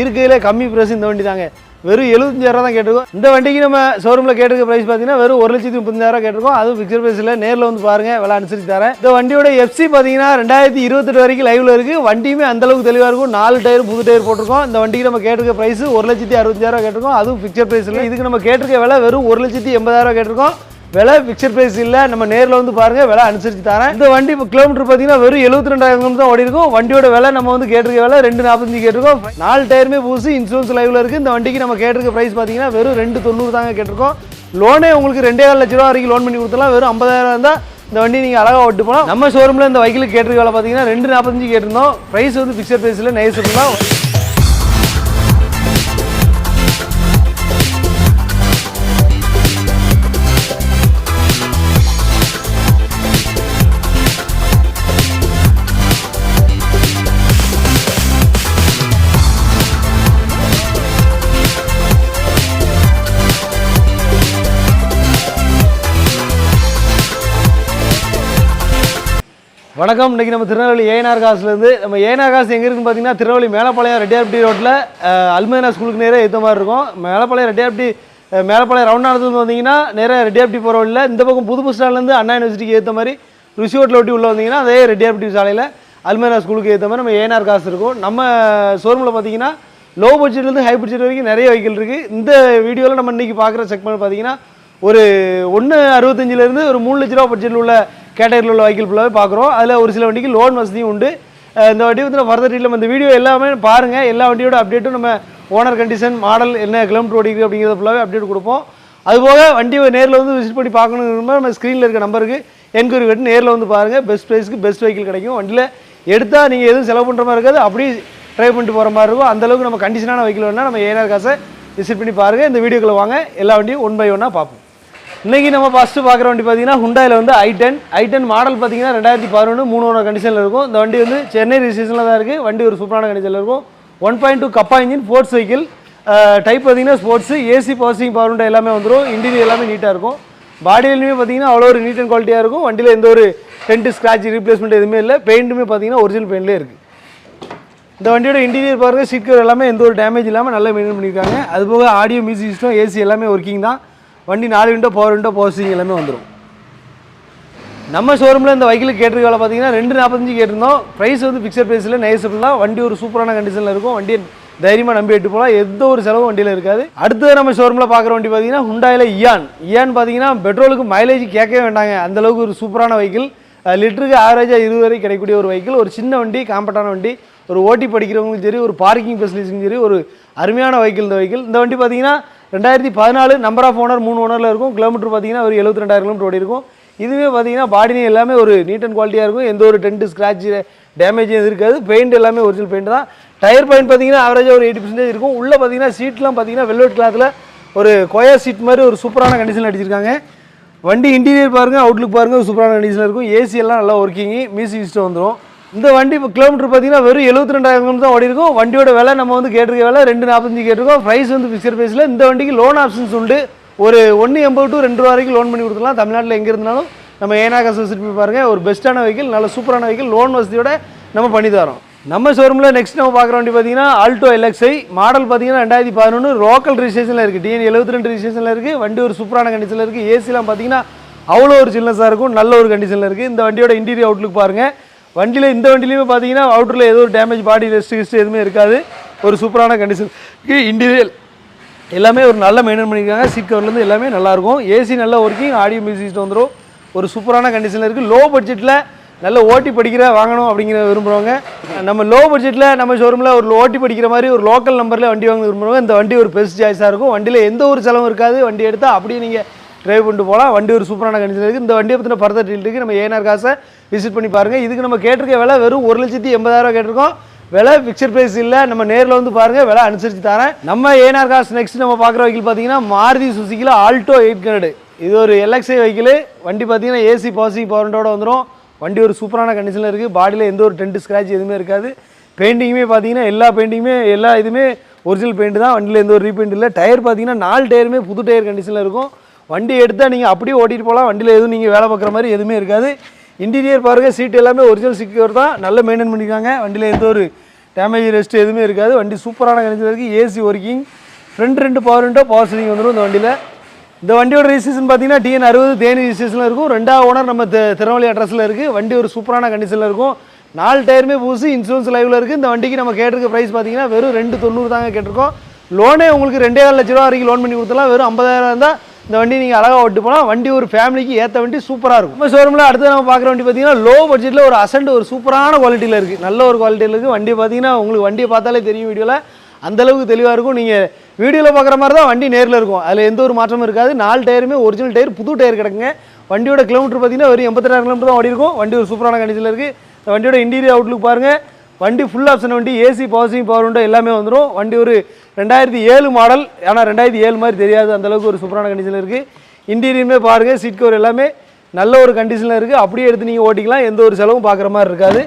இருக்கிறதுல கம்மி ப்ரைஸ் இந்த வண்டி தாங்க வெறும் எழுபத்தஞ்சாயிரம் தான் கேட்டிருக்கோம். இந்த வண்டிக்கு நம்ம ஷோரூமில் கேட்டிருக்க ப்ரைஸ் பார்த்தீங்கன்னா வெறும் ஒரு லட்சத்தி முப்பத்தஞ்சாயிரம் கேட்டிருக்கோம். அதுவும் பிக்சர் ப்ரைஸில் நேரில் வந்து பாருங்கள் விலை அனுசரித்து தரேன். இந்த வண்டியோட எஃப்சி பார்த்தீங்கன்னா ரெண்டாயிரத்தி இருபத்தெட்டு வரைக்கும் லைவில் இருக்குது வண்டியுமே அந்தளவுக்கு தெளிவாக இருக்கும். நாலு டயர் புது டயர் போட்டிருக்கோம். இந்த வண்டிக்கு நம்ம கேட்டிருக்க ப்ரைஸ் ஒரு லட்சத்தி அறுபத்தஞ்சாயிரம் கேட்டிருக்கோம். அதுவும் ஃபிக்ஸட் ப்ரைஸில் இதுக்கு நம்ம கேட்டிருக்க விலை வெறும் ஒரு லட்சத்தி எண்பதாயிரம் கேட்டிருக்கோம். விலை பிக்சர் பிரைஸ் இல்லை. நம்ம நேரில் வந்து பாருங்க விலை அனுசரித்து தரேன். இந்த வண்டி இப்போ கிலோமீட்டர் பார்த்தீங்கன்னா வெறும் எழுபத்தி ரெண்டாயிரம் தான் ஓடி இருக்கும் வண்டியோட விலை நம்ம வந்து கேட்டிருக்க விலை ரெண்டு நாற்பத்தஞ்சு கேட்டிருக்கோம். நாலு டயருமே பூசி இன்சூரன்ஸ் லைவில் இருக்குது இந்த வண்டிக்கு நம்ம கேட்டிருக்க ப்ரைஸ் பார்த்தீங்கன்னா வெறும் ரெண்டு தொண்ணூறு தாங்க கேட்டிருக்கோம். லோனே உங்களுக்கு ரெண்டே கால் லட்ச ரூபா வரைக்கும் லோன் பண்ணி கொடுத்தலாம் வெறும் ஐம்பதாயிரம் இருந்தால் இந்த வண்டி நீங்கள் அழகாக ஓட்டு போகலாம் நம்ம ஷோரூமில் இந்த வைக்கில் கேட்டிருக்க விலை பார்த்தீங்கன்னா ரெண்டு நாற்பத்தஞ்சு கேட்டிருந்தோம். ப்ரைஸ் வந்து பிக்சர் ப்ரைஸில் நைஸ் இருந்தால் வணக்கம். இன்றைக்கி நம்ம திருநெல்வேலி ஏஎன்ஆர் காசுலேருந்து நம்ம ஏஎன்ஆர் காசு எங்கே இருக்குன்னு பார்த்தீங்கன்னா திருநெல்வேலி மேலப்பாளையம் ரெட்டியார்பட்டி ரோட்டில் அல்மேனா ஸ்கூலுக்கு நேராக ஏற்ற மாதிரி இருக்கும். மேலப்பாளையம் ரெட்டியார்பட்டி மேலப்பாளையம் மேலப்பாளையம் ரவுண்டானத்துலேருந்து வந்தீங்கன்னா நேராக ரெட்டியார்பட்டி போகிற வழியில் இந்த பக்கம் புது பஸ் ஸ்டாண்ட்லேருந்து அண்ணா யூனிவர்சிட்டிக்கு ஏற்ற மாதிரி ருசி ஹோட்டல் ஒட்டி உள்ளே வந்தீங்கன்னா அதே ரெட்டியார்பட்டி சாலையில் அல்மேனா ஸ்கூலுக்கு ஏற்ற மாதிரி நம்ம ஏஎன்ஆர் காசு இருக்கும். நம்ம ஷோரூமில் பார்த்தீங்கன்னா லோ பட்ஜெட்லேருந்து ஹை பட்ஜெட் வரைக்கும் நிறைய வெஹிக்கிள் இருக்குது இந்த வீடியோவில் நம்ம இன்றைக்கி பார்க்குற செக் பண்ணி பார்த்தீங்கன்னா ஒரு ஒன்று அறுபத்தஞ்சிலேருந்து ஒரு மூணு லட்ச ரூபா பட்ஜெட்டில் உள்ள கேட்டகரியில் உள்ள வெஹிக்கிள் ஃபுல்லாகவே பார்க்குறோம். அதில் ஒரு சில வண்டிக்கு லோன் வசதியும் உண்டு. இந்த வண்டி வந்து ஃபர்தர் டீட்டில் இந்த வீடியோ எல்லாமே பாருங்கள் எல்லா வண்டியோட அப்டேட்டும் நம்ம ஓனர் கண்டிஷன் மாடல் என்ன கிலோமீட்டர் ஓடிக்கு அப்படிங்கிறது ஃபுல்லாகவே அப்டேட் கொடுப்போம். அதுபோக வண்டியை நேரில் வந்து விசிட் பண்ணி பார்க்கணுங்கிற நம்ம ஸ்க்ரீனில் இருக்க நம்பருக்கு என்கொயரி கட்டி நேரில் வந்து பாருங்கள் பெஸ்ட் ப்ரைஸ்க்கு பெஸ்ட் வெஹிக்கிள் கிடைக்கும். வண்டியில் எடுத்தால் நீங்கள் எதுவும் செலவு பண்ணுற மாதிரி இருக்காது. அப்படியே ட்ரை பண்ணிட்டு போகிற மாதிரி இருக்கும். அந்தளவுக்கு நம்ம கண்டிஷனான வெஹிக்கிள் வேணால் நம்ம ஏஆர் காசை விசிட் பண்ணி பாருங்கள் இந்த வீடியோக்களை வாங்க. எல்லா வண்டியும் ஒன் பை ஒன்னாக பார்ப்போம். இன்னைக்கு நம்ம ஃபஸ்ட்டு பார்க்குற வண்டி பார்த்தீங்கன்னா ஹுண்டாயில் வந்து I ten I ten model பார்த்தீங்கன்னா ரெண்டாயிரத்தி பதினொன்று மூணு ஒன்று கண்டிஷனில் இருக்கும். இந்த வண்டி வந்து சென்னை ரிஜிஸ்ட்ரேஷனில் தான் இருக்குது வண்டி ஒரு சூப்பரான கண்டிஷனில் இருக்கும். One point two kappa engine four cycle type பார்த்தீங்கன்னா sports AC power steering power window எல்லாமே வந்துடும் இன்டீரியர் எல்லாமே நீட்டாக இருக்கும். பாடியிலுமே பார்த்தீங்கன்னா அவ்வளோ ஒரு நீட் அண்ட் குவாலிட்டியாக இருக்கும். வண்டியில் எந்த ஒரு டென்ட் ஸ்க்ராட்ச் ரீப்ளேஸ்மெண்ட் எதுவுமே இல்லை. பெயிண்ட்டுமே பார்த்தீங்கன்னா ஒரிஜினல் பெயிண்ட்லேயே இருக்குது இந்த வண்டியோட இன்டீரியர் பாருங்கள் சீட் கவர் எல்லாமே எந்த ஒரு டேமேஜ் இல்லாமல் நல்லா மெயின்டைன் பண்ணியிருக்காங்க. அது போக ஆடியோ மியூசிக் சிஸ்டம் ஏசி எல்லாமே ஒர்க்கிங் தான். வண்டி நாலு விண்டோ பவர் விண்டோ பவர் எல்லாமே வந்துடும் நம்ம ஷோரூமில் இந்த வெஹிக்கிள் கேட்டிருக்க வேலை பார்த்தீங்கன்னா ரெண்டு நாற்பத்தஞ்சு கேட்டிருந்தோம். ப்ரைஸ் வந்து ஃபிக்ஸட் ப்ரைஸில் நைஸபிள் தான். வண்டி ஒரு சூப்பரான கண்டிஷனில் இருக்கும். வண்டியை தைரியமாக நம்பி எட்டு போகலாம். எந்த ஒரு செலவும் வண்டியில் இருக்காது. அடுத்தது நம்ம ஷோரூமில் பார்க்குற வண்டி பார்த்தீங்கன்னா ஹுண்டாயில் இயான் இயான் பார்த்தீங்கன்னா பெட்ரோலுக்கு மைலேஜ் கேட்கவே வேண்டாங்க. அந்தளவுக்கு ஒரு சூப்பரான வைக்கிள் லிட்டருக்கு ஆவரேஜாக இருபது வரை கிடைக்கக்கூடிய ஒரு வைக்கிள் ஒரு சின்ன வண்டி காம்பேக்டான வண்டி. ஒரு ஓட்டி படிக்கிறவங்களுக்கும் சரி ஒரு பார்க்கிங் ஃபெசிலிட்டிக்கும் சரி ஒரு அருமையான வைக்கிள் இந்த வைக்கிள் இந்த வண்டி பார்த்தீங்கன்னா ரெண்டாயிரத்தி பதினாலு நம்பர் ஆஃப் ஓனர் மூணு ஓனரில் இருக்கும். கிலோமீட்டர் பார்த்தீங்கன்னா ஒரு எழுபத்தி ரெண்டாயிரம் கிலோமீட்டர் ஓடி இருக்கும். இதுவே பார்த்தீங்கன்னா பாடினே எல்லாமே ஒரு நீட் அண்ட் குவாலிட்டியாக இருக்கும். எந்த ஒரு டென்ட் ஸ்க்ராட்ச் டேமேஜ் எதுவும் இருக்காது. பெயிண்ட் எல்லாமே ஒரிஜினல் பெயிண்ட் தான். டயர் பாயிண்ட் பார்த்தீங்கன்னா ஆவரேஜாக ஒரு எயிட்டி பர்சன்டேஜ் இருக்கும். உள்ளே பார்த்தீங்கன்னா சீட்லாம் பார்த்தீங்கன்னா வெல்வெட் கிளாத்தில் ஒரு கொயா சீட் மாதிரி ஒரு சூப்பரான கண்டிஷனில் அடிச்சிருக்காங்க வண்டி இன்டீரியர் பாருங்கள் அவுட்லுக் பாருங்க சூப்பரான கண்டிஷனில் இருக்கும். ஏசி எல்லாம் நல்லா ஒர்க்கிங் மியூசிக் சிஸ்டம் வந்துடும் இந்த வண்டி இப்போ கிலோமீட்டர் பார்த்தீங்கன்னா வெறும் எழுபத்தி ரெண்டாயிரம் தான் ஓடி இருக்கும் வண்டியோட விலை நம்ம வந்து கேட்டிருக்க விலை ரெண்டு நாற்பத்தஞ்சு கேட்டிருக்கோம். ப்ரைஸ் வந்து ஃபிக்ஸட் ப்ரைஸில் இந்த வண்டிக்கு லோன் ஆப்ஷன்ஸ் உண்டு. ஒரு ஒன்று எண்பது டு ரெண்டு ரூபா வரைக்கும் லோன் பண்ணி கொடுத்துலாம் தமிழ்நாட்டில் எங்கே இருந்தாலும் நம்ம ஏனாக காசு விசிட் பாருங்கள் ஒரு பெஸ்ட்டான வெஹிக்கிள் நல்ல சூப்பரான வெஹிக்கிள் லோன் வசதியோட நம்ம பண்ணி தரோம். நம்ம ஷோரூமில் நெக்ஸ்ட் நம்ம பார்க்குற வண்டி பார்த்தீங்கன்னா ஆல்டோ எல்எக்ஸ்ஐ மாடல் பார்த்தீங்கன்னா ரெண்டாயிரத்தி பதினொன்று லோக்கல் ரிஜிஸ்ட்ரேஷனில் இருக்குது டிஎன் எழுபத்தி ரெண்டு ரிஜிஸ்ட்ரேஷனில் இருக்குது வண்டி ஒரு சூப்பரான கண்டிஷனில் இருக்குது ஏசிலாம் பார்த்தீங்கன்னா அவ்வளோ ஒரு சில்னஸாக இருக்கும். நல்ல ஒரு கண்டிஷனில் இருக்குது இந்த வண்டியோட இன்டீரியர் அவுட்லுக் பாருங்கள் வண்டியில் இந்த வண்டிலையுமே பார்த்தீங்கன்னா அவுட்டரில் ஏதோ ஒரு டேமேஜ் பாடி ரெஸ்ட் கிஸ்ட் எதுவுமே இருக்காது. ஒரு சூப்பரான கண்டிஷன் இன்டீரியர் எல்லாமே ஒரு நல்ல மெயின்டைன் பண்ணியிருக்காங்க. சீட் கவர்லேருந்து எல்லாமே நல்லாயிருக்கும். ஏசி நல்லா ஒர்க்கிங் ஆடியோ மியூசிக் சிஸ்டம் வந்துடும் ஒரு சூப்பரான கண்டிஷனில் இருக்குது லோ பட்ஜெட்டில் நல்ல ஓட்டி படிக்கிற வாங்கணும் அப்படிங்கிற விரும்புகிறவங்க நம்ம லோ பட்ஜெட்டில் நம்ம ஷோரூமில் ஒரு ஓட்டி படிக்கிற மாதிரி ஒரு லோக்கல் நம்பரில் வண்டி வாங்க விரும்புகிறவங்க இந்த வண்டி ஒரு பெஸ்ட் சாய்ஸாக இருக்கும். வண்டியில் எந்த ஒரு செலவும் இருக்காது. வண்டி எடுத்தால் அப்படியே நீங்கள் டிரைவ் பண்ணிட்டு போகலாம். வண்டி ஒரு சூப்பரான கண்டிஷன் இருக்குது இந்த வண்டியை பற்றின ஃபர்தர் டீல் இருக்குது நம்ம ஏனார் காசை விசிட் பண்ணி பாருங்கள் இதுக்கு நம்ம கேட்டிருக்க விலை வெறும் ஒரு லட்சத்தி எண்பதாயிரம் கேட்டிருக்கோம். விலை ஃபிக்ஸட் ப்ரைஸ் இல்லை. நம்ம நேரில் வந்து பாருங்கள் விலை அனுசரித்து தரேன். நம்ம ஏனார் காசு நெக்ஸ்ட் நம்ம பார்க்குற வெஹிக்கிள் பார்த்தீங்கன்னா மாருதி சுசிக்கில் ஆல்டோ எயிட் ஹண்ட்ரடு இது ஒரு எல்எக்ஸ்ஐ வெஹிக்கிள் வண்டி பார்த்தீங்கன்னா ஏசி பாசிங் பவர்ண்டோட வந்துடும் வண்டி ஒரு சூப்பரான கண்டிஷனில் இருக்குது பாடியில் எந்த ஒரு டென்ட் ஸ்க்ராட்ச் எதுவுமே இருக்காது. பெயிண்டிங்குமே பார்த்தீங்கன்னா எல்லா பெயிண்டிங்குமே எல்லா இதுவுமே ஒரிஜினல் பெயிண்ட் தான். வண்டியில் எந்த ஒரு ரீபெயிண்ட் இல்லை. டயர் பார்த்தீங்கன்னா நாலு டயருமே புது டயர் கண்டிஷனில் இருக்கும். வண்டி எடுத்தால் நீங்கள் அப்படியே ஓட்டிகிட்டு போகலாம் வண்டியில் எதுவும் நீங்கள் வேலை பார்க்குற மாதிரி எதுவுமே இருக்காது. இன்டீரியர் பாருங்கள் சீட் எல்லாமே ஒரிஜினல் சிக்யூர் தான். நல்ல மெயின்டைன் பண்ணியிருக்காங்க வண்டியில் எந்த ஒரு டேமேஜ் ரெஸ்ட் எதுவுமே இருக்காது. வண்டி சூப்பரான கண்டிஷன் இருக்குது ஏசி ஒர்க்கிங் ஃப்ரண்ட் ரெண்டு பவர் விண்டோ பவர் ஸ்டீரிங் வந்துடும் இந்த வண்டியில். இந்த வண்டியோட ரிஜிஸ்ட்ரேஷன் பார்த்தீங்கன்னா டிஎன் அறுபது தேனி ரிஜிஸ்ட்ரேஷனில் இருக்கும். ரெண்டாவது ஓனர் நம்ம திருநெல்வேலி அட்ரஸில் இருக்குது வண்டி ஒரு சூப்பரான கண்டிஷனில் இருக்கும். நாலு டயருமே புதுசு இன்சூரன்ஸ் லைவில் இருக்குது இந்த வண்டிக்கு நம்ம கேட்டிருக்க ப்ரைஸ் பார்த்தீங்கன்னா வெறும் ரெண்டு தொண்ணூறு தாங்க கேட்டிருக்கோம். லோனே உங்களுக்கு ரெண்டே கால் லட்ச ரூபா வரைக்கும் லோன் பண்ணி கொடுத்துலாம் வெறும் ஐம்பதாயிரம் இருந்தால் இந்த வண்டி நீங்கள் அழகாக ஓட்டு போனால் வண்டி ஒரு ஃபேமிலிக்கு ஏற்ற வண்டி சூப்பராக இருக்கும். நம்ம ஷோரூமில் அடுத்து நம்ம பார்க்குற வண்டி பார்த்தீங்கன்னா லோ பட்ஜெட்டில் ஒரு அசண்ட் ஒரு சூப்பரான குவாலிட்டியில் இருக்குது நல்ல ஒரு குவாலிட்டியில் இருக்குது வண்டி பார்த்தீங்கன்னா உங்களுக்கு வண்டியை பார்த்தாலே தெரியும் வீடியோவில் அந்த அளவுக்கு தெளிவாக இருக்கும். நீங்கள் வீடியோவில் பார்க்குற மாதிரி தான் வண்டி நேரில் இருக்கும். அதில் எந்த ஒரு மாற்றமும் இருக்காது. நாலு டயருமே ஒரிஜினல் டயர் புது டயர் கிடக்குங்க. வண்டியோட கிலோமீட்டர் பார்த்தீங்கன்னா ஒரு எண்பத்தாயிரம் கிலோமீட்டர் தான் ஓடி இருக்கும் வண்டி ஒரு சூப்பரான கண்டிஷனில் இருக்குது இந்த வண்டியோட இன்டீரியர் அவுட்லுக் பாருங்கள் வண்டி ஃபுல் ஆப்ஷன் வண்டி AC power steering power window எல்லாமே வந்துடும் வண்டி ஒரு ரெண்டாயிரத்தி ஏழு மாடல் ஆனால் ரெண்டாயிரத்தி ஏழு மாதிரி தெரியாது. அந்தளவுக்கு ஒரு சூப்பரான கண்டிஷனில் இருக்குது இன்டீரியருமே பாருங்கள் சீட் கவர் எல்லாமே நல்ல ஒரு கண்டிஷனில் இருக்குது அப்படியே எடுத்து நீங்கள் ஓட்டிக்கலாம். எந்த ஒரு செலவும் பார்க்குற மாதிரி இருக்காது.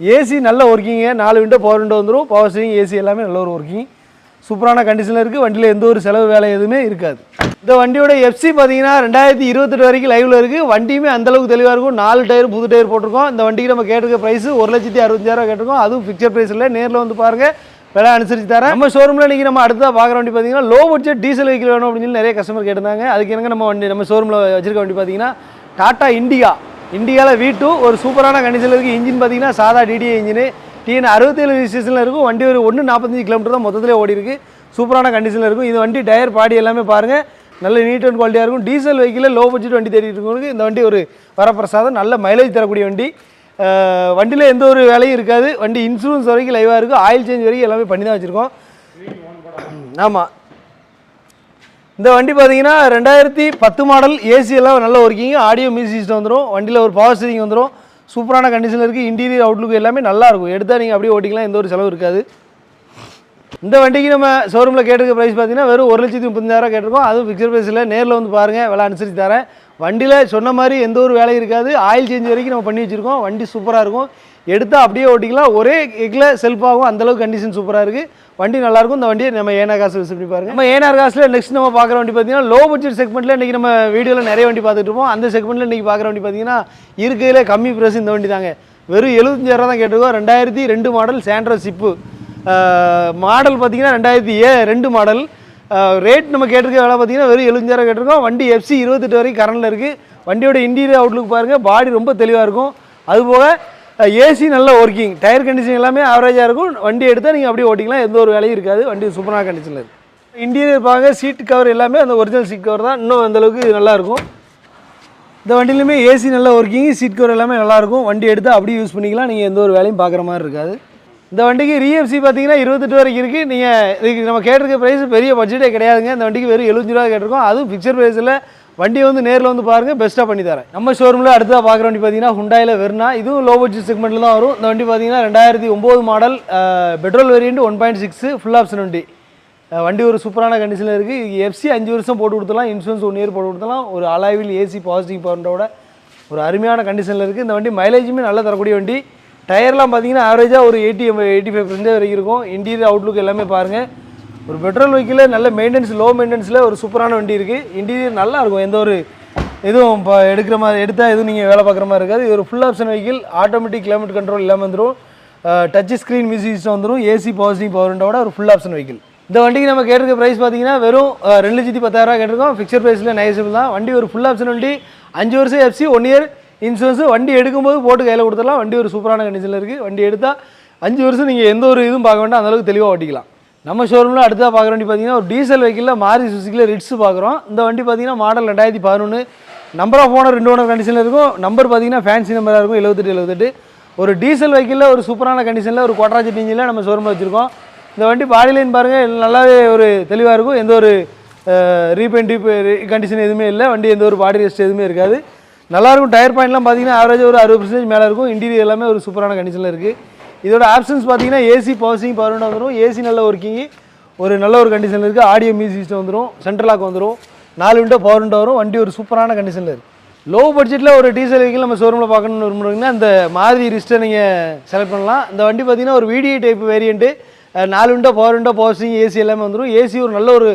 ஏசி நல்ல ஒர்க்கிங்க நாலு விண்டோ பவர் விண்டோ வந்துடும் பவர் ஸ்டீரிங் ஏசி எல்லாமே நல்ல ஒரு ஒர்க்கிங் சூப்பரான கண்டிஷனில் இருக்குது வண்டியில் எந்த ஒரு செலவு வேலை எதுவுமே இருக்காது. இந்த வண்டியோட எஃப்சி பார்த்தீங்கன்னா ரெண்டாயிரத்தி இருபத்தெட்டு வரைக்கும் லைவில் இருக்குது வண்டியுமே அந்தளவுக்கு தெளிவாக இருக்கும். நாலு டயர் புது டயர் போட்டிருக்கோம். இந்த வண்டிக்கு நம்ம கேட்டிருக்க ப்ரைஸ் ஒரு லட்சத்தி அறுபத்தஞ்சாயிரம் கேட்டிருக்கோம். அதுவும் ஃபிக்சர் ப்ரைஸ் இல்லை. நேரில் வந்து பாருங்கள் விலை அனுசரிச்சு தரேன். நம்ம ஷோரூமில் இன்றைக்கி நம்ம அடுத்ததாக பார்க்குற வண்டி பார்த்தீங்கன்னா லோ பட்ஜெட் டீசல் வெஹிக்கிள் வேணும் அப்படின்னு சொல்லி நிறைய கஸ்டமர் கேட்டிருந்தாங்க. அதுக்கு என்னங்க நம்ம வண்டி நம்ம ஷோரூமில் வச்சிருக்க வண்டி பார்த்தீங்கன்னா டாட்டா இண்டிகா இண்டியாவில் வீ டூ ஒரு சூப்பரான கண்டிஷனில் இருக்குது இன்ஜின் பார்த்தீங்கன்னா சாதா டிடிஏ இன்ஜின். டிஎன் அறுபத்தேழு ரிஜிஸ்ட்ரேஷனில் இருக்கும். வண்டி ஒரு ஒன்று நாற்பத்தஞ்சு கிலோமீட்டர் தான் மொத்தத்திலே ஓடி இருக்கு சூப்பரான கண்டிஷனில் இருக்கும். இந்த வண்டி டயர் பாடி எல்லாமே பாருங்கள் நல்ல நீட் அண்ட் குவாலிட்டியாக இருக்கும். டீசல் வெஹிக்கிளில் லோ பட்ஜெட் வண்டி தேடிட்டு இருக்கவங்களுக்கு இந்த வண்டி ஒரு வரப்பிரசாதம். நல்ல மைலேஜ் தரக்கூடிய வண்டி. வண்டியில் எந்த ஒரு வேலையும் இருக்காது. வண்டி இன்சூரன்ஸ் வரைக்கும் லைவாக இருக்கும். ஆயில் சேஞ்ச் வரைக்கும் எல்லாமே பண்ணி தான் வச்சுருக்கோம். ஆமாம் இந்த வண்டி பார்த்தீங்கன்னா ரெண்டாயிரத்தி பத்து மாடல் ஏசி எல்லாம் நல்ல ஒர்க்கிங் ஆடியோ மியூசிக் சிஸ்டம் வந்துடும் வண்டியில் ஒரு பவர் ஸ்டீரிங் வந்துடும் சூப்பரான கண்டிஷனில் இருக்குது இன்டீரியர் அவுட்லுக் எல்லாமே நல்லா இருக்கும். எடுத்தால் நீங்கள் அப்படியே ஓட்டிக்கலாம். எந்த ஒரு செலவு இருக்காது. இந்த வண்டிக்கு நம்ம ஷோரூமில் கேட்டிருக்க ப்ரைஸ் பார்த்தீங்கன்னா வெறும் ஒரு லட்சத்தி முப்பத்தஞ்சாயிரம் கேட்டிருக்கோம். அதுவும் ஃபிக்சர் ப்ரைஸில் நேரில் வந்து பாருங்கள் விலை அனுசரித்து தரேன். வண்டியில் சொன்ன மாதிரி எந்த ஒரு வேலையும் இருக்காது. ஆயில் சேஞ்ச் வரைக்கும் நம்ம பண்ணி வச்சுருக்கோம். வண்டி சூப்பராக இருக்கும். எடுத்தால் அப்படியே ஓட்டிக்கலாம். ஒரே எக்கில் செல்ஃபாகும் அந்தளவுக்கு கண்டிஷன் சூப்பராக இருக்குது வண்டி நல்லாயிருக்கும் இந்த வண்டியை நம்ம ஏனா காசு விசிட் பண்ணி பாருங்க? நம்ம ஏனார் காசில் நெக்ஸ்ட் நம்ம பார்க்குற வண்டி பார்த்தீங்கன்னா லோ பட்ஜெட் செக்மெண்ட்டில் இன்றைக்கி நம்ம வீடியோவில் நிறைய வண்டி பார்த்துட்டு இருப்போம். அந்த செக்மெண்ட்டில் இன்றைக்கி பார்க்குற வண்டி பார்த்தீங்கன்னா இருக்கையில் கம்மி ப்ரைஸ் இந்த வண்டி தாங்க. வெறும் எழுபத்தஞ்சாயிரம் தான் கேட்டிருக்கோம். ரெண்டாயிரத்தி ரெண்டு மாடல் சாண்ட்ரோ சிப்பு மாடல் பார்த்தீங்கன்னா ரெண்டாயிரத்தி ஏ ரெண்டு மாடல் ரேட் நம்ம கேட்டிருக்க வேலை பார்த்தீங்கன்னா வெறும் எழுபஞ்சாயிரம் கேட்டிருக்கோம். வண்டி எஃப்சி இருபத்தெட்டு வரைக்கும் கரண்டில் இருக்குது வண்டியோட இன்டீரியர் அவுட்லுக் பாருங்கள் பாடி ரொம்ப தெளிவாக இருக்கும். அதுபோக ஏசி நல்ல ஒர்க்கிங் டயர் கண்டிஷன் எல்லாமே ஆவரேஜாக இருக்கும். வண்டி எடுத்தால் நீங்கள் அப்படியே ஓட்டிக்கலாம். எந்த ஒரு வேலையும் இருக்காது. வண்டி சூப்பரான கண்டிஷனில் இருக்குது இன்டீரியர் பாருங்க சீட் கவர் எல்லாமே அந்த ஒரிஜினல் சீட் கவர் தான். இன்னும் அந்தளவுக்கு நல்லாயிருக்கும் நல்லா இருக்கும். இந்த வண்டியிலுமே ஏசி நல்ல ஒர்க்கிங் சீட் கவர் எல்லாமே நல்லாயிருக்கும் வண்டி எடுத்து அப்படியே யூஸ் பண்ணிக்கலாம். நீங்கள் எந்த ஒரு வேலையும் பார்க்குற மாதிரி இருக்காது. இந்த வண்டிக்கு ரீஎஃப்சி பார்த்தீங்கன்னா இருபத்தெட்டு வரைக்கும் இருக்குது நீங்கள் இதுக்கு நம்ம கேட்டிருக்க ப்ரைஸ் பெரிய பட்ஜெட்டே கிடையாதுங்க. இந்த வண்டிக்கு வெறும் எழுபஞ்சு ரூபா கேட்டிருக்கோம். அதுவும் ஃபிக்சர் ப்ரைஸில் வண்டியை வந்து நேரில் வந்து பாருங்கள் பெஸ்ட்டாக பண்ணி தரேன். நம்ம ஷோரூமில் அடுத்ததாக பார்க்குற வண்டி பார்த்தீங்கன்னா ஹுண்டாயில் வெர்னா இதுவும் லோ பட்ஜெட் செக்மெண்ட்டில் தான் வரும். இந்த வண்டி பார்த்தீங்கன்னா ரெண்டாயிரத்தி ஒம்பது model petrol variant one point six full option வண்டி. வண்டி ஒரு சூப்பரான கண்டிஷனில் இருக்குது எஃப்சி அஞ்சு வருஷம் போட்டு கொடுத்தலாம் இன்சூரன்ஸ் ஒன் இயர் போட்டு கொடுத்தலாம் ஒரு அலாவில் ஏசி பாசிட்டிவ் பவரோட ஒரு அருமையான கண்டிஷனில் இருக்குது இந்த வண்டி மைலேஜுமே நல்லா தரக்கூடிய வண்டி. டயர்லாம் பார்த்தீங்கன்னா ஆவரேஜாக ஒரு எயிட்டி எயிட்டி ஃபைவ் பர்சன்டேஜ் வரைக்கும் இருக்கும். இன்டீரியர் அவுட்லுக் எல்லாமே பாருங்கள் ஒரு பெட்ரோல் வெஹிக்கிளில் நல்ல மெயின்டெனன்ஸ் லோ மெயின்டெனன்ஸில் ஒரு சூப்பரான வண்டி இருக்குது இன்டீரியர் நல்லா இருக்கும். எந்த ஒரு எதுவும் இப்போ எடுக்கிற மாதிரி எடுத்தால் எதுவும் நீங்கள் வேலை பார்க்குற மாதிரி இருக்காது. இது ஒரு full option vehicle automatic kilometre control இல்லாமல் வந்துடும் டச் ஸ்க்ரீன் மியூசிக் சிஸ்டம் வந்துடும் ஏசி பாசிட்டிவ் பவர்ண்டோட ஒரு ஃபுல் ஆப்ஷன் வெஹிக்கிள் இந்த வண்டிக்கு நம்ம கேட்டிருக்க ப்ரைஸ் பார்த்தீங்கன்னா வெறும் ரெண்டு லட்சத்தி பத்தாயிரரூவா கேட்டிருக்கோம். ஃபிக்சர் ப்ரைஸில் நைசபிள் தான். வண்டி ஒரு ஃபுல் ஆப்ஷன் வண்டி. அஞ்சு வருஷம் எஃப்சி ஒன் இயர் இன்சூரன்ஸ் வண்டி எடுக்கும்போது போட்டு கையில் கொடுத்துடலாம். வண்டி ஒரு சூப்பரான கண்டிஷனில் இருக்குது வண்டி எடுத்தால் அஞ்சு வருஷம் நீங்கள் எந்த ஒரு இதுவும் பார்க்க வேண்டாம். அந்தளவுக்கு தெளிவாக ஓட்டிக்கலாம். நம்ம ஷோரூமில் அடுத்ததாக பார்க்குற வண்டி பார்த்தீங்கன்னா ஒரு டீசல் வெஹிக்கிளில் மாரி சுசுக்கில் ரிட்ஸ் பார்க்குறோம். இந்த வண்டி பார்த்தீங்கன்னா மாடல் ரெண்டாயிரத்தி பதினொன்று நம்பர் ஆஃப் ஓனர் ரெண்டு ஓனர் கண்டிஷனில் இருக்கும். நம்பர் பார்த்தீங்கன்னா ஃபேன்சி நம்பராக இருக்கும் எழுபத்தெட்டு எழுபத்தெட்டு ஒரு டீசல் வெஹிக்கிளில் ஒரு சூப்பரான கண்டிஷனில் ஒரு குவாட்ராஜெட் இன்ஜினில் நம்ம ஷோரூமில் வச்சுருக்கோம். இந்த வண்டி பாடி லைன் பாருங்கள் நல்லாவே ஒரு தெளிவாக இருக்கும். எந்த ஒரு ரீபெயிண்ட் கண்டிஷன் எதுவுமே இல்லை. வண்டி எந்த ஒரு பாடி ரெஸ்ட் எதுவுமே இருக்காது. நல்லாயிருக்கும் டயர் பாயிண்ட்லாம் பார்த்தீங்கன்னா ஆவரேஜ் ஒரு அறுபது பர்சன்டேஜ் மேலே இருக்கும். இன்டீரியர் எல்லாமே ஒரு சூப்பரான கண்டிஷனில் இருக்குது இதோட ஆப்ஷன்ஸ் பார்த்தீங்கன்னா ஏசி பவர்சிங் பவர் வந்துடும் ஏசி நல்ல ஒர்க்கிங் ஒரு நல்ல ஒரு கண்டிஷனில் இருக்குது ஆடியோ மியூசிக் சிஸ்டம் வந்துடும் சென்ட்ரலாக் வந்துடும் நாலு விண்டோ பவர் விண்டோ வரும். வண்டி ஒரு சூப்பரான கண்டிஷனில் இருக்குது லோ பட்ஜெட்டில் ஒரு டீசல் வெஹிக்கிள் நம்ம ஷோரூமில் பார்க்கணும்னு விரும்புறீங்கன்னா இந்த மாதிரி ரிஸ்ட்டை நீங்கள் செலக்ட் பண்ணலாம். இந்த வண்டி பார்த்தீங்கன்னா ஒரு விடிஐ டைப் வேரியண்ட்டு நாலு window power window power AC எல்லாமே வந்துடும் ஏசி ஒரு நல்ல ஒரு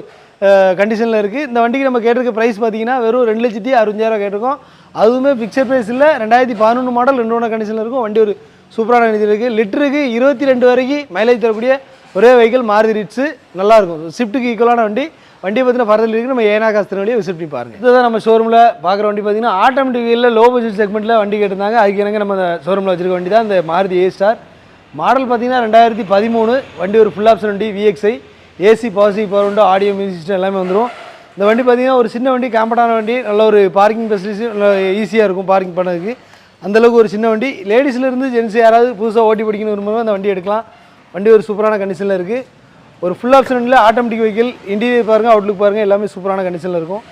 கண்டிஷனில் இருக்குது இந்த வண்டிக்கு நம்ம கேட்டிருக்க ப்ரைஸ் பார்த்தீங்கன்னா வெறும் ரெண்டு லட்சத்தி அறுபஞ்சாயிரம் கேட்டிருக்கோம். அதுவுமே ஃபிக்ஸட் ப்ரைஸ் இல்லை ரெண்டாயிரத்தி பதினொன்று மாடல் ரெண்டு ஒன்று கண்டிஷனில் இருக்கும். வண்டி ஒரு சூப்பரான கண்டிஷன் இருக்குது லிட்டருக்கு இருபத்தி ரெண்டு வரைக்கும் மைலேஜ் தரக்கூடிய ஒரே வெஹிக்கிள் மாருதி ரிட்ஸு. நல்லாயிருக்கும். ஸ்விஃப்ட்டுக்கு ஈக்குவலான வண்டி. வண்டி பார்த்தீங்கன்னா ஃபர்தர் இருக்குது நம்ம ஏனா காசு வழியை விசிட் பண்ணி பாருங்கள் இதுதான் நம்ம ஷோரூமில் பார்க்குற வண்டி பார்த்தீங்கன்னா ஆட்டோமேட்டிக் வீலில் லோ பட்ஜெட் செக்மெண்ட்டில் வண்டி கேட்டிருந்தாங்க. அதுக்கு எனக்கு நம்ம ஷோரூமில் வச்சிருக்க வண்டி தான் இந்த மாருதி ஏ ஸ்டார் மாடல் பார்த்தீங்கன்னா ரெண்டாயிரத்தி பதிமூணு. வண்டி ஒரு ஃபுல் ஆப்ஷன் வண்டி விஎக்ஸ்ஐ ஏசி பாசிட்டிவ் பவர் உண்டு ஆடியோ மியூசிக் சிஸ்டம் எல்லாமே வந்துடும் இந்த வண்டி பார்த்தீங்கன்னா ஒரு சின்ன வண்டி காம்பட்டான வண்டி. நல்ல ஒரு பார்க்கிங் ஃபெசிலிட்டி நல்ல ஈஸியாக இருக்கும் பார்க்கிங் பண்ணதுக்கு. அந்தளவுக்கு ஒரு சின்ன வண்டி. லேடிஸ்லேருந்து ஜென்ஸ் யாராவது புதுசாக ஓட்டி பிடிக்கணும் விரும்புகிறவங்க அந்த வண்டி எடுக்கலாம். வண்டி ஒரு சூப்பரான கண்டிஷனில் இருக்குது ஒரு ஃபுல் ஆப்ஷன் வண்டியில் ஆட்டோமேட்டிக் வெஹிக்கிள் இன்டீரியர் பாருங்கள் அவுட்லுக் பாருங்கள் எல்லாமே சூப்பரான கண்டிஷனில் இருக்கும்.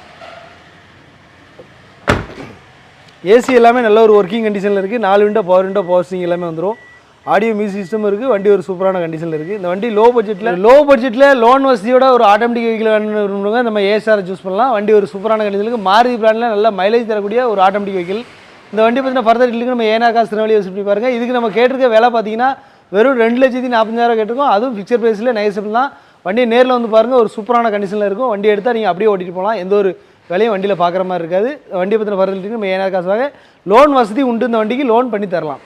ஏசி எல்லாமே நல்ல ஒரு ஒர்க்கிங் கண்டிஷனில் இருக்குது நாலு window power window power steering எல்லாமே வந்துடும் ஆடியோ மியூசிக் சிஸ்டம் இருக்குது வண்டி ஒரு சூப்பரான கண்டிஷனில் இருக்குது இந்த வண்டி லோ பட்ஜெட்டில் லோ பட்ஜெட்டில் லோன் வசதியோட ஒரு ஆட்டோமேட்டிக் வெஹிக்கிள் வேணுன்றவங்க நம்ம ஏஎஸ்ஆர் சூஸ் பண்ணலாம். வண்டி ஒரு சூப்பரான கண்டிஷனில் இருக்குது மாறுதி பிராண்டில் நல்ல மைலேஜ் தரக்கூடிய ஒரு ஆட்டோமேட்டிக் வெஹிக்கிள் இந்த வண்டி பார்த்தீங்கன்னா ஃபர்தர் இல்லைங்க நம்ம ஏனா காசு திருநெல்வேலி யூஸ் பண்ணி பாருங்கள் இதுக்கு நம்ம கேட்டிருக்க விலை பார்த்தீங்கன்னா வெறும் ரெண்டு லட்சத்தி நாற்பஞ்சாயிரம் கேட்டிருக்கோம். அதுவும் ஃபிக்சர் ப்ரைஸில் நைசபிள் தான். வண்டியை நேரில் வந்து பாருங்கள் ஒரு சூப்பரான கண்டிஷனில் இருக்கும். வண்டி எடுத்தால் நீங்கள் அப்படியே ஓட்டிட்டு போகலாம் எந்த ஒரு வேலையும் வண்டியில் பார்க்குற மாதிரி இருக்காது. வண்டியை பற்றின ஃபர்தர் நம்ம ஏனா காசு வாங்க லோன் வசதி உண்டு இந்த வண்டிக்கு லோன் பண்ணி தரலாம்.